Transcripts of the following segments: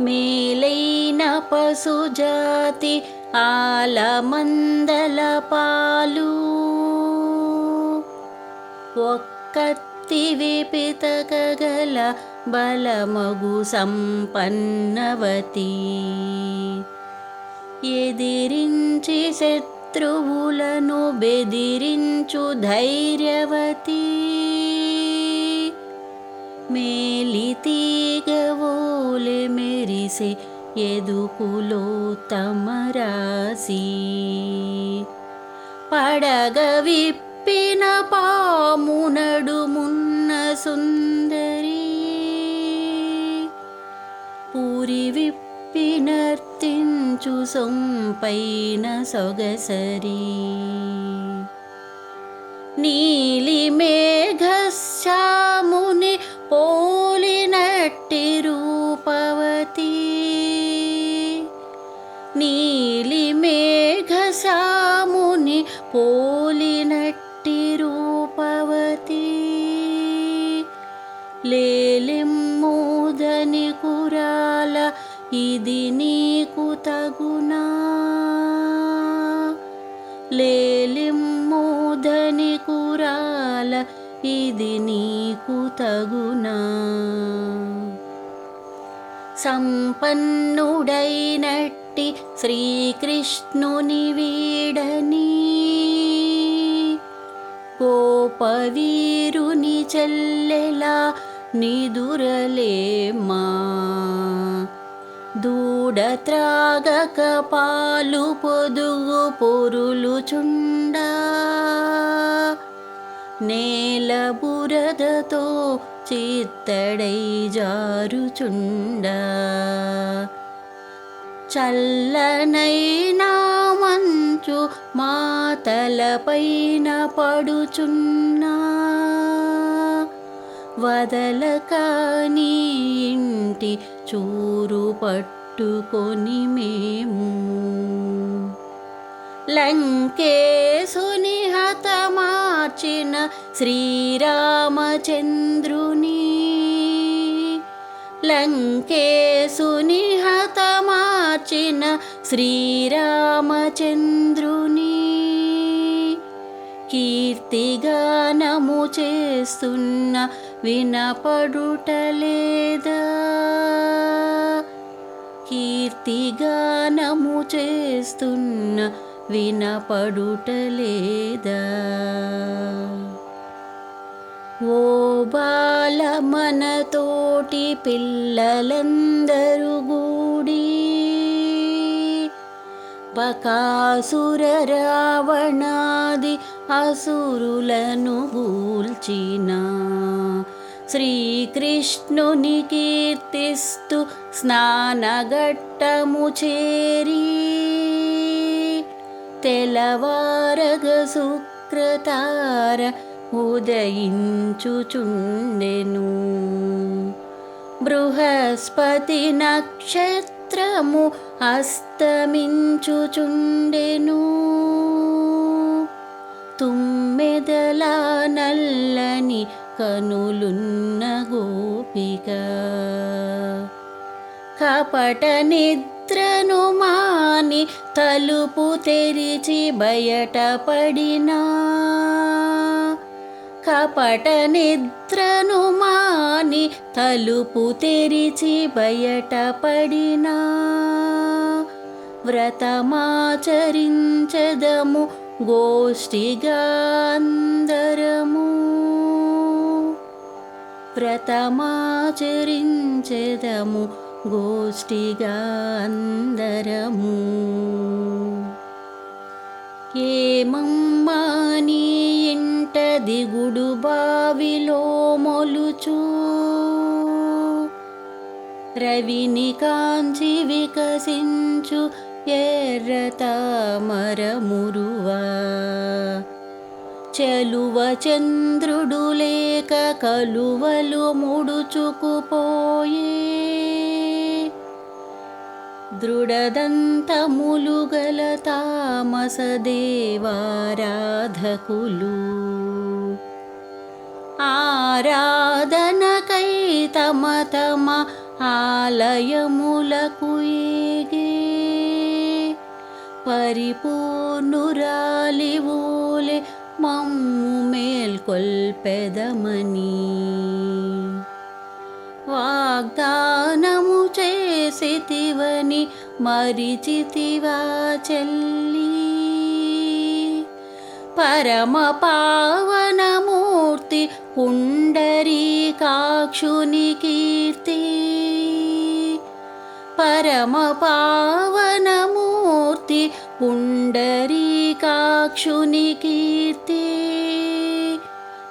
మేలైన పశుజాతి ఆలమందల పాలు. ఒక్కత్తి విపితకగల బలమగు సంపన్నవతి. ఎదిరించి శత్రువులను బెదిరించు ధైర్యవతి. మేలితీగవోలె మెరిసే ఎదుకులో తమరాసి పడగ విప్పిన పాము నడుమున్న సుందరి పూరి విప్పినర్తించు సొంపైన సొగసరి నీలి మేఘశ్యాముని సరస్వతి నీలి మేఘసాముని పోలినట్టి రూపవతి. లేలెమ్మోదని కురాల ఇది నీకు తగునా. లేలిమ్మోదని కురాల ఇది నీకు తగునా. సంపన్నుడైనట్టి శ్రీకృష్ణుని వీడని. కోపవీరుని చెల్లెలా నిదురలేమా? దూడ త్రాగక పాలు పొదుగు పొరులు చుండా నేల బురదతో చిత్తడై జారుచుండ. చల్లనైనా మంచు మాతలపైన పడుచున్నా. వదలక నీ ఇంటి చూరు పట్టుకొని మేము. లంకేశుని మార్చిన శ్రీరామచంద్రుని. లంకేశుని హతమార్చిన శ్రీరామచంద్రుని. కీర్తిగానము చేస్తున్న వినపడుటలేదా? కీర్తిగానము చేస్తున్న వినపడుటలేదా? ఓ బాల మనతోటి పిల్లలందరూ గూడి బకాసుర రావణాది అసురులను గూల్చిన శ్రీకృష్ణుని కీర్తిస్తూ స్నానఘట్టము చేరీ. తెలవారగ శుక్రతార ఉదయించుచుండెను. బృహస్పతి నక్షత్రము అస్తమించుచుండెను. తుమ్మెదల నల్లని కనులున్న గోపిక. కపట నిద్రను మాని తలుపు తెరిచి బయటపడినా కపట నిద్రను మాని తలుపు తెరిచి బయటపడినా వ్రతమాచరించదము గోష్ఠిగా అందరము. వ్రతమాచరించెదము గోష్ఠిగా అందరము. ఏమమ్మా నీ ఇంట దిగుడు బావిలో మొలుచు? రవిని కాంచి వికసించు ఎర్ర తామరమురువా చెలువ చంద్రుడు లేక కలువలు ముడుచుకుపోయే దృఢదంతములు గల తామస దేవారాధకులు ఆరాధనకై తమ తమ ఆలయములకు ఏగే పరిపూర్ణురాలి ఓలే మమ్ము మేల్కొల్పెదమని. వాగ్దానం చేసితివని మరిచితివా చెల్లి. పరమ పావనమూర్తి పుండరీకాక్షుని కీర్తి. పరమ పావనమూర్తి పుండరీకాక్షుని కీర్తి.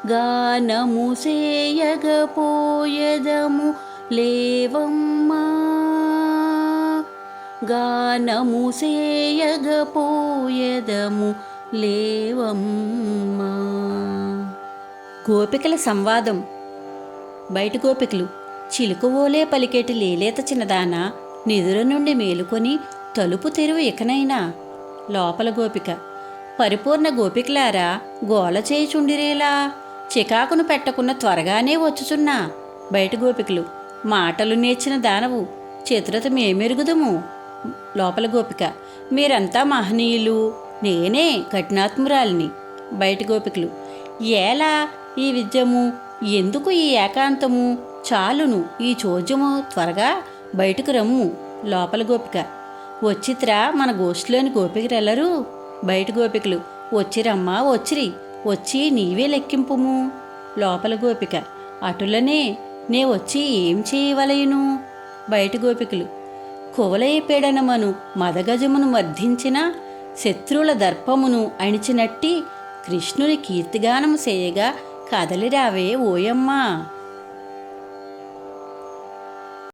గానము సేయగపోయదము లేవమ్మా. గానము చేయగపోయదము లేవమ్మా. గోపికల సంవాదం. బయట గోపికలు చిలుకవోలే పలికేటి లేలేత చిన్నదాన నిదుర నుండి మేలుకొని తలుపు తెరువు ఇకనైనా. లోపల గోపిక పరిపూర్ణ గోపికలారా గోల చేయుచుండిరేలా? చికాకును పెట్టకున్న త్వరగానే వచ్చుచున్నా. బయట గోపికలు మాటలు నేర్చిన దానవు చతురత మేమెరుగుదము. లోపల గోపిక. మీరంతా మహనీయులు. నేనే కఠినాత్మురాలిని. బయట గోపికలు. ఎలా ఈ విద్యము? ఎందుకు ఈ ఏకాంతము? చాలును ఈ చోద్యము త్వరగా బయటకు రమ్ము లోపల గోపిక. వచ్చిత్రా మన గోష్ఠిలోని గోపికరెల్లరూ? బయట గోపికలు. వచ్చిరమ్మా వచ్చిరి. వచ్చి నీవే లెక్కింపుము. లోపల గోపిక. అటులనే నే వచ్చి ఏం చేయవలయును? బయట గోపికలు. కువలయ పీడనమను మదగజమును మర్ధించిన శత్రువుల దర్పమును అణిచినట్టి కృష్ణుని కీర్తిగానము చేయగా కదలిరావే ఓయమ్మా.